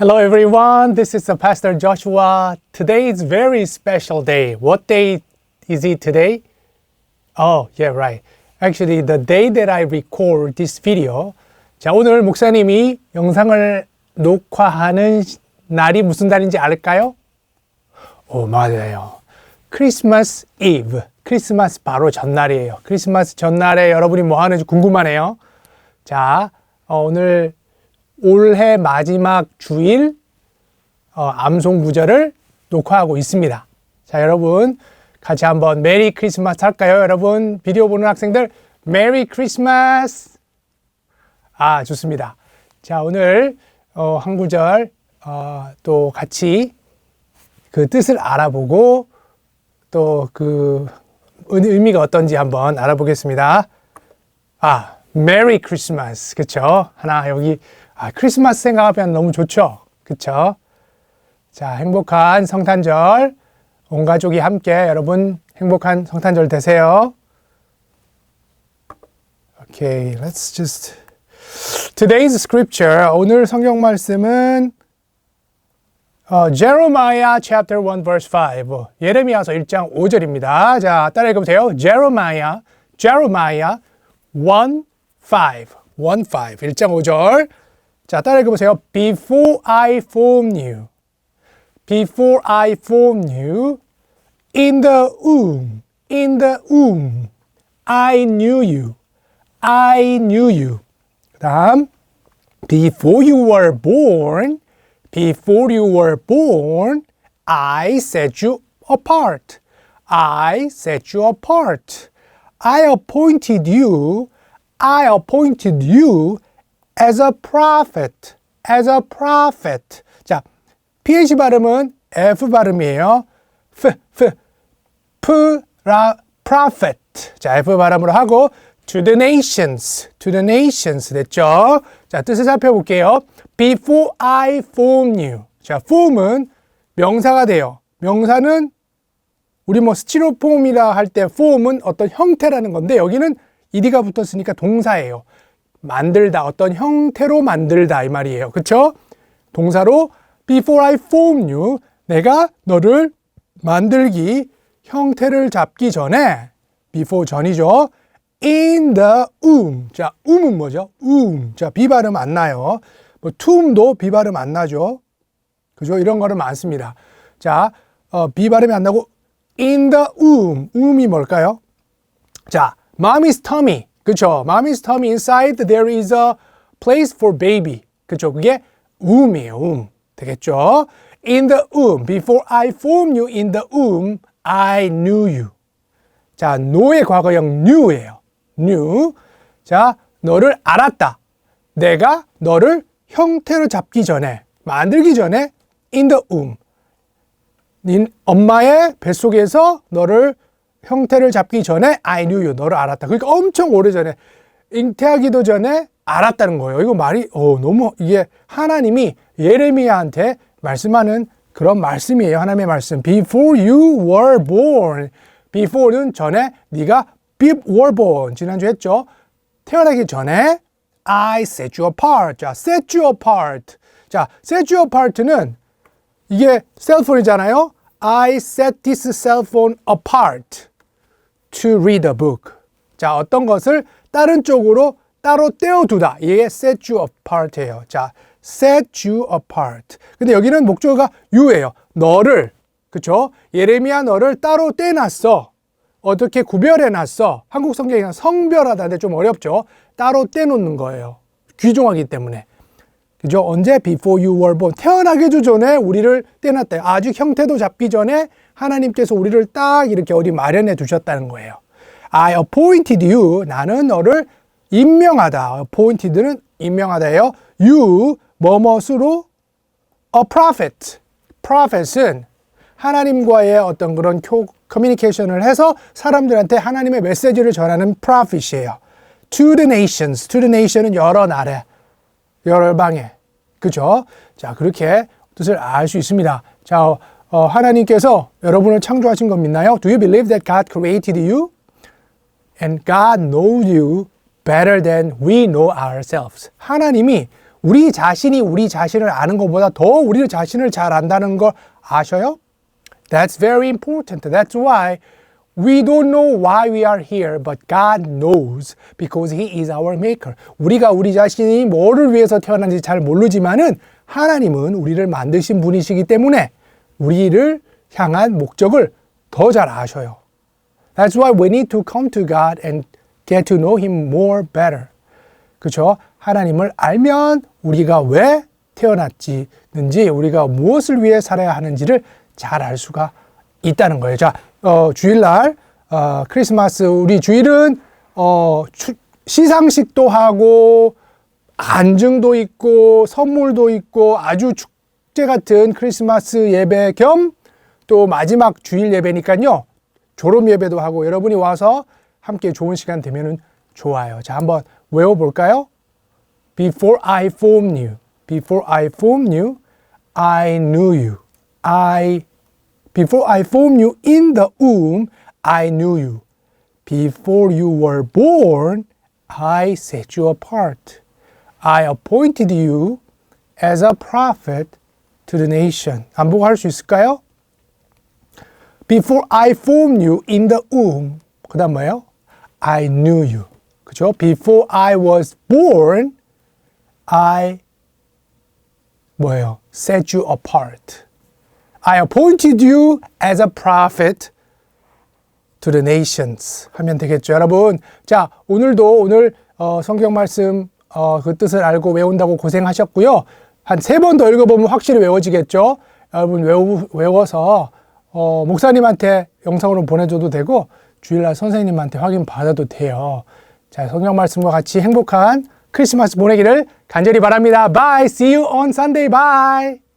Hello everyone, this is uh, Pastor Joshua. Today is very special day. What day is it today? Oh, yeah, right. Actually, the day that I record this video. 자, 오늘 목사님이 영상을 녹화하는 시- 날이 무슨 날인지 알까요? 오, 맞아요. 크리스마스 이브. 크리스마스 바로 전날이에요. 크리스마스 전날에 여러분이 뭐 하는지 궁금하네요. 자, 어, 오늘 올해 마지막 주일 어, 암송 구절을 녹화하고 있습니다. 자, 여러분 같이 한번 메리 크리스마스 할까요? 여러분 비디오 보는 학생들 메리 크리스마스. 아, 좋습니다. 자, 오늘 어, 한 구절 어, 또 같이 그 뜻을 알아보고 또 그 의미가 어떤지 한번 알아보겠습니다. 아, 메리 크리스마스. 그쵸? 하나 여기 아, 크리스마스 생각하면 너무 좋죠. 그쵸? 자, 행복한 성탄절 온 가족이 함께 여러분 행복한 성탄절 되세요. Okay, let's just Today's scripture 오늘 성경 말씀은 어, Jeremiah chapter 1 verse 5. 예레미야서 1장 5절입니다. 자, 따라 읽어 보세요. Jeremiah Jeremiah 1 5. 1 5. 1장 5절. 자, 따라 읽어 보세요. Before I formed you. Before I formed you in the womb. In the womb. I knew you. I knew you. 그다음 Before you were born, before you were born, I set you apart. I set you apart. I appointed you, I appointed you as a prophet, as a prophet. 자, PH 발음은 F 발음이에요. F, F, P, 라, prophet. 자, F 발음으로 하고 to the nations, to the nations 됐죠? 자, 뜻을 살펴볼게요. Before I formed you. 자, form은 명사가 돼요. 명사는 우리 뭐 스티로폼이라 할 때 form은 어떤 형태라는 건데 여기는 ed가 붙었으니까 동사예요. 만들다 어떤 형태로 만들다 이 말이에요. 그렇죠? 동사로 before I formed you 내가 너를 만들기 형태를 잡기 전에 before 전이죠. in the womb. 자, um은 뭐죠? um. 자, 비 발음 안 나요. 뭐 tomb도 비 발음 안 나죠. 그죠? 이런 거는 많습니다. 자, 어, 비 발음이 안 나고 in the womb. um이 뭘까요? 자, mommy's tummy. 그쵸? mommy's tummy inside there is a place for baby. 그쵸? 그게 womb이에요. womb. 되겠죠? in the womb. before I formed you in the womb, I knew you. 자, know의 과거형 knew예요. knew. 자, 너를 알았다. 내가 너를 형태로 잡기 전에, 만들기 전에 in the womb. 닌 엄마의 뱃속에서 너를 형태를 잡기 전에 I knew you. 너를 알았다. 그러니까 엄청 오래 전에 잉태하기도 전에 알았다는 거예요. 이거 말이 어, 너무 이게 하나님이 예레미야한테 말씀하는 그런 말씀이에요. 하나님의 말씀. Before you were born. Before는 전에 네가 were born. 지난주 했죠. 태어나기 전에 I set you apart. 자, set you apart. 자, set you apart는 이게 셀폰이잖아요. I set this cell phone apart to read a book. 자, 어떤 것을 다른 쪽으로 따로 떼어두다. 이게 set you apart예요. 자, set you apart. 근데 여기는 목적어가 you예요. 너를, 그쵸? 예레미야 너를 따로 떼놨어. 어떻게 구별해놨어? 한국 성경이 성별하다는데 좀 어렵죠? 따로 떼놓는 거예요. 귀중하기 때문에. 그죠? 언제 before you were born 태어나기도 전에 우리를 떼놨다. 아직 형태도 잡기 전에 하나님께서 우리를 딱 이렇게 어디 마련해 두셨다는 거예요. I appointed you. 나는 너를 임명하다. appointed는 임명하다예요. you 뭐뭇으로 a prophet. prophet은 하나님과의 어떤 그런 교, 커뮤니케이션을 해서 사람들한테 하나님의 메시지를 전하는 prophet이에요. to the nations. to the nation은 여러 나라. 여러 방에. 그죠? 자, 그렇게 뜻을 알 수 있습니다. 자, 어, 하나님께서 여러분을 창조하신 거 믿나요? Do you believe that God created you? And God knows you better than we know ourselves. 하나님이 우리 자신이 우리 자신을 아는 것보다 더 우리 자신을 잘 안다는 걸 아셔요? That's very important. That's why we don't know why we are here, but God knows because He is our maker. 우리가 우리 자신이 뭐를 위해서 태어난지 잘 모르지만은 하나님은 우리를 만드신 분이시기 때문에 우리를 향한 목적을 더 잘 아셔요. That's why we need to come to God and get to know Him more better. 그렇죠? 하나님을 알면 우리가 왜 태어났지는지 우리가 무엇을 위해 살아야 하는지를 잘 알 수가 있다는 거예요. 자, 어, 주일날 어, 크리스마스 우리 주일은 어, 추, 시상식도 하고 안증도 있고 선물도 있고 아주 축제 같은 크리스마스 예배 겸 또 마지막 주일 예배니까요. 졸업 예배도 하고 여러분이 와서 함께 좋은 시간 되면은 좋아요. 자, 한번 외워 볼까요? Before I formed you, before I formed you, I knew you. I before I formed you in the womb, I knew you. Before you were born, I set you apart. I appointed you as a prophet to the nation. 반복할 수 있을까요? Before I formed you in the womb. 그 다음 뭐예요? I knew you. 그죠? Before I was born, I 뭐예요? Set you apart. I appointed you as a prophet to the nations. 하면 되겠죠, 여러분. 자, 오늘도 오늘 어, 성경 말씀 어, 그 뜻을 알고 외운다고 고생하셨고요. 한 세 번 더 읽어보면 확실히 외워지겠죠. 여러분 외우, 외워서 어, 목사님한테 영상으로 보내줘도 되고 주일날 선생님한테 확인 받아도 돼요. 자, 성경 말씀과 같이 행복한 크리스마스 보내기를 간절히 바랍니다. Bye. See you on Sunday. Bye.